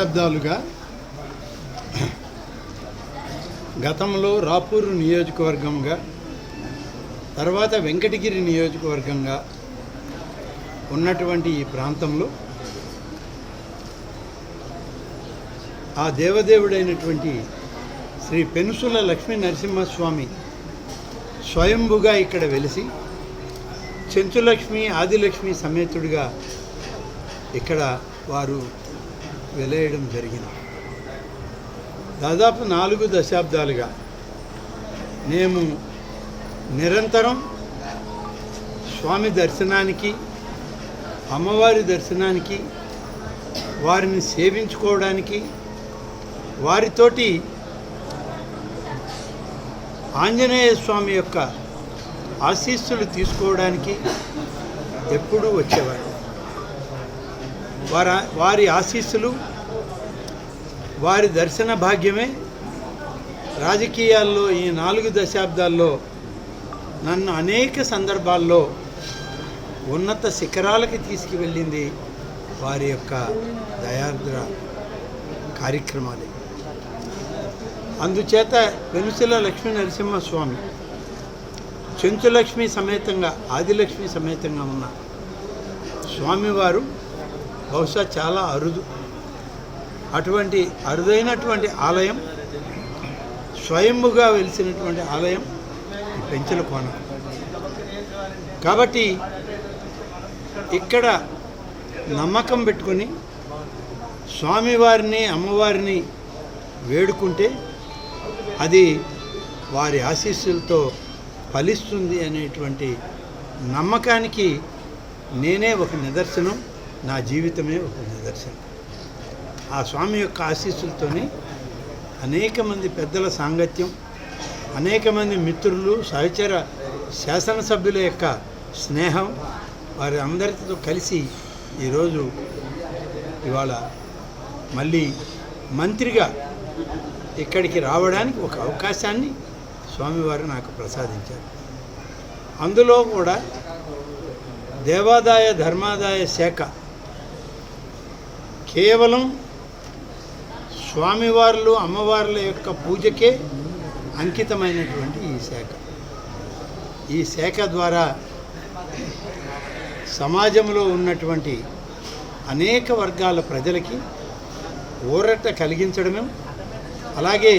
దశాబ్దాలుగా గతంలో రాపూరు నియోజకవర్గంగా తర్వాత వెంకటగిరి నియోజకవర్గంగా ఉన్నటువంటి ఈ ప్రాంతంలో ఆ దేవదేవుడైనటువంటి శ్రీ పెనుసుల లక్ష్మీ నరసింహస్వామి స్వయంభుగా ఇక్కడ వెలిసి చెంచులక్ష్మి ఆదిలక్ష్మి సమేతుడిగా ఇక్కడ వారు వెలేయడం జరిగింది దాదాపు నాలుగు దశాబ్దాలుగా మేము నిరంతరం స్వామి దర్శనానికి అమ్మవారి దర్శనానికి వారిని సేవించుకోవడానికి వారితోటి ఆంజనేయ స్వామి యొక్క ఆశీస్సులు తీసుకోవడానికి ఎప్పుడూ వచ్చేవారు. వారి వారి ఆశీస్సులు వారి దర్శన భాగ్యమే రాజకీయాల్లో ఈ నాలుగు దశాబ్దాల్లో నన్ను అనేక సందర్భాల్లో ఉన్నత శిఖరాలకి తీసుకువెళ్ళింది వారి యొక్క దయాద్ర కార్యక్రమాలే. అందుచేత వెనుసల లక్ష్మీ నరసింహస్వామి చెంచులక్ష్మి సమేతంగా ఆదిలక్ష్మి సమేతంగా ఉన్న స్వామివారు బహుశా చాలా అరుదు. అటువంటి అరుదైనటువంటి ఆలయం స్వయంభుగా వెలిసినటువంటి ఆలయం పెంచల కోన. కాబట్టి ఇక్కడ నమ్మకం పెట్టుకొని స్వామివారిని అమ్మవారిని వేడుకుంటే అది వారి ఆశీస్సులతో ఫలిస్తుంది అనేటువంటి నమ్మకానికి నేనే ఒక నిదర్శనం. నా జీవితమే ఒక నిదర్శనం. ఆ స్వామి యొక్క ఆశీస్సులతోనే అనేక మంది పెద్దల సాంగత్యం అనేక మంది మిత్రులు సహచర శాసనసభ్యుల యొక్క స్నేహం వారి అందరితో కలిసి ఈరోజు ఇవాళ మళ్ళీ మంత్రిగా ఇక్కడికి రావడానికి ఒక అవకాశాన్ని స్వామివారు నాకు ప్రసాదించారు. అందులో కూడా దేవాదాయ ధర్మాదాయ శాఖ కేవలం స్వామివార్లు అమ్మవార్ల యొక్క పూజకే అంకితమైనటువంటి ఈ శాఖ. ఈ శాఖ ద్వారా సమాజంలో ఉన్నటువంటి అనేక వర్గాల ప్రజలకి ఊరట కలిగించడమే. అలాగే